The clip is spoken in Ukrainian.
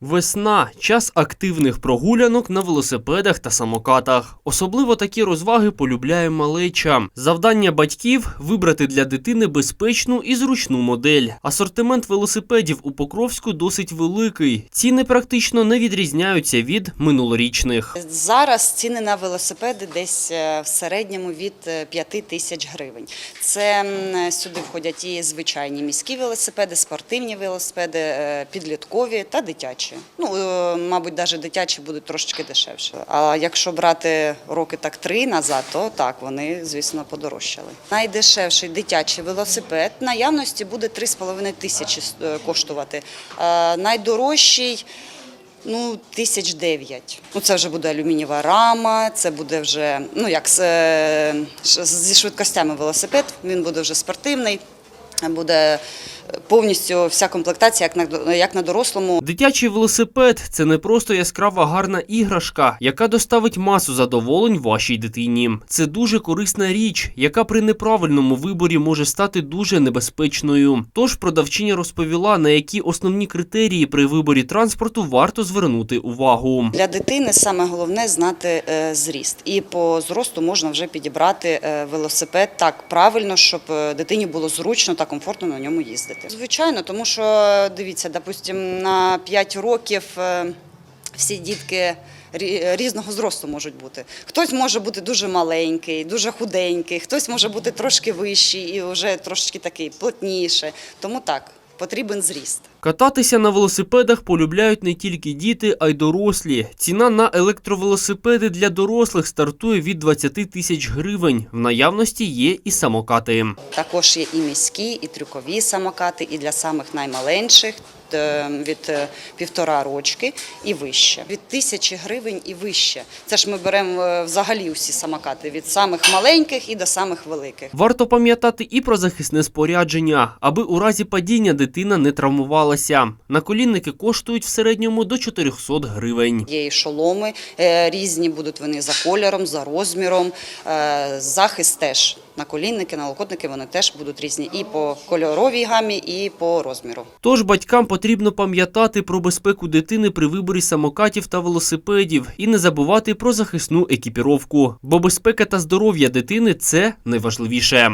Весна час активних прогулянок на велосипедах та самокатах. Особливо такі розваги полюбляє малеча. Завдання батьків вибрати для дитини безпечну і зручну модель. Асортимент велосипедів у Покровську досить великий. Ціни практично не відрізняються від минулорічних. Зараз ціни на велосипеди десь е, в середньому від 5 тисяч гривень. Це сюди входять і звичайні міські велосипеди, спортивні велосипеди, е, підліткові та дитячі. Ну, е, мабуть, навіть дитячі будуть трошечки дешевше. А якщо брати роки так три назад, то так, вони, звісно, подорожчали. Найдешевший дитячий велосипед наявності буде 3,5 тисячі е, коштувати. Е, Найдорожчий Ну, тисяч дев'ять. Ну, це вже буде алюмінієва рама, це буде вже, ну, як зі швидкостями велосипед, він буде вже спортивний, буде повністю вся комплектація, як на, як на дорослому. Дитячий велосипед це не просто яскрава гарна іграшка, яка доставить масу задоволень вашій дитині. Це дуже корисна річ, яка при неправильному виборі може стати дуже небезпечною. Тож продавчиня розповіла, на які основні критерії при виборі транспорту варто звернути увагу. Для дитини саме головне знати е, зріст. І по зросту можна вже підібрати е, велосипед так правильно, щоб е, дитині було зручно та комфортно на ньому їздити. Звичайно, тому що дивіться, допустим, на 5 років е, всі дітки. рі- Різного зросту можуть бути. Хтось може бути дуже маленький, дуже худенький, хтось може бути трошки вищий і вже трошки такий плотніше. Тому так, потрібен зріст. Кататися на велосипедах полюбляють не тільки діти, а й дорослі. Ціна на електровелосипеди для дорослих стартує від 20 тисяч гривень. В наявності є і самокати. Також є і міські, і трюкові самокати, і для самих наймаленших е, від е, півтора рочки і вище. Від тисячі гривень і вище. Це ж ми беремо е, взагалі усі самокати від самих маленьких і до самих великих. Варто пам'ятати і про захисне спорядження, аби у разі падіння дитина не травмувалася. Наколінники коштують в середньому до 400 гривень. Є і шоломи е, різні, будуть вони за кольором, за розміром. Е, Захист теж. Наколінники, налокотники вони теж будуть різні і по кольоровій гамі, і по розміру. Тож батькам потрібно пам'ятати про безпеку дитини при виборі самокатів та велосипедів і не забувати про захисну екіпіровку, бо безпека та здоров'я дитини це найважливіше.